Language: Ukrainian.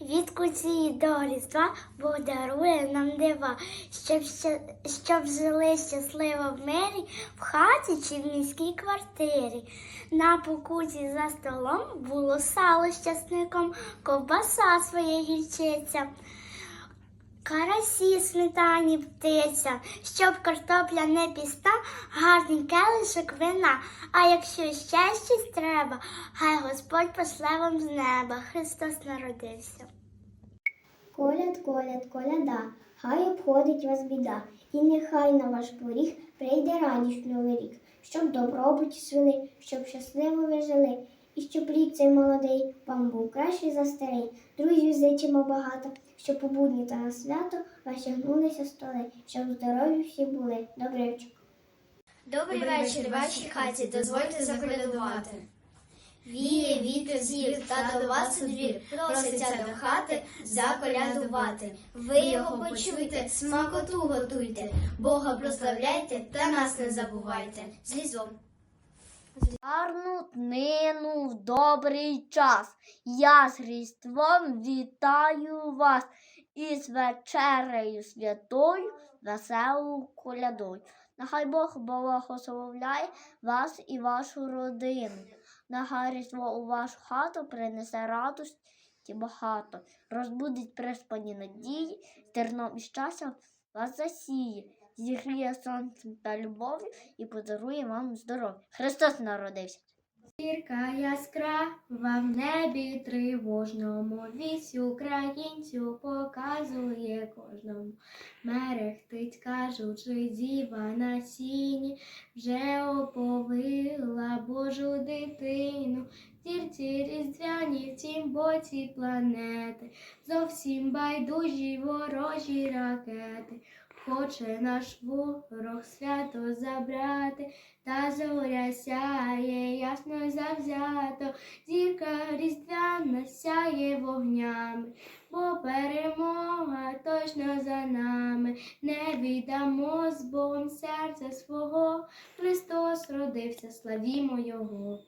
від куці до різдва Бог дарує нам дива, щоб, щоб жили щасливо в мирі, в хаті чи в міській квартирі. На покуті за столом було сало з часником, ковбаса своє гірчиця. Карасі, сметані, птиця, щоб картопля не піста, гарний келишок вина. А якщо ще щось треба, хай Господь пошле вам з неба. Христос народився. Коляд, коляд, коляда, хай обходить вас біда, і нехай на ваш поріг прийде радість новий рік, щоб добробут свели, щоб щасливо ви жили, і щоб рік цей молодий вам був кращий за старий. Друзів зичимо багато, щоб у будні та на свято ваші гнулися столи, щоб здорові всі були. Добрий вечір. Добрий вечір, вашій хаті, дозвольте заколядувати. Віє вітер з гір, та до вас у двір, проситься до хати заколядувати. Ви його почуйте, смакоту готуйте, Бога прославляйте та нас не забувайте. З лізом. Гарну днину в добрий час. Я з Різдвом вітаю вас із вечерею святою, веселу колядою. Нехай Бог благословляє вас і вашу родину. Нехай Різдво у вашу хату принесе радості багато, розбудить приспані надії, терном і щастям вас засіє, зігріє сонцем та любов'ю і подарує вам здоров'я. Христос народився. Зірка яскрава в небі тривожному вісь українцю показує кожному. Мерехтить, кажучи, діва на сіні, вже оповила Божу дитину. Зірці різдвяні в тім боці планети, зовсім байдужі ворожі ракети. Хоче наш ворог свято забрати, та зоря сяє ясно й завзято, зірка різдвяна сяє вогнями, бо перемога точно за нами, не віддамо з Богом серця свого, Христос родився, славімо Його.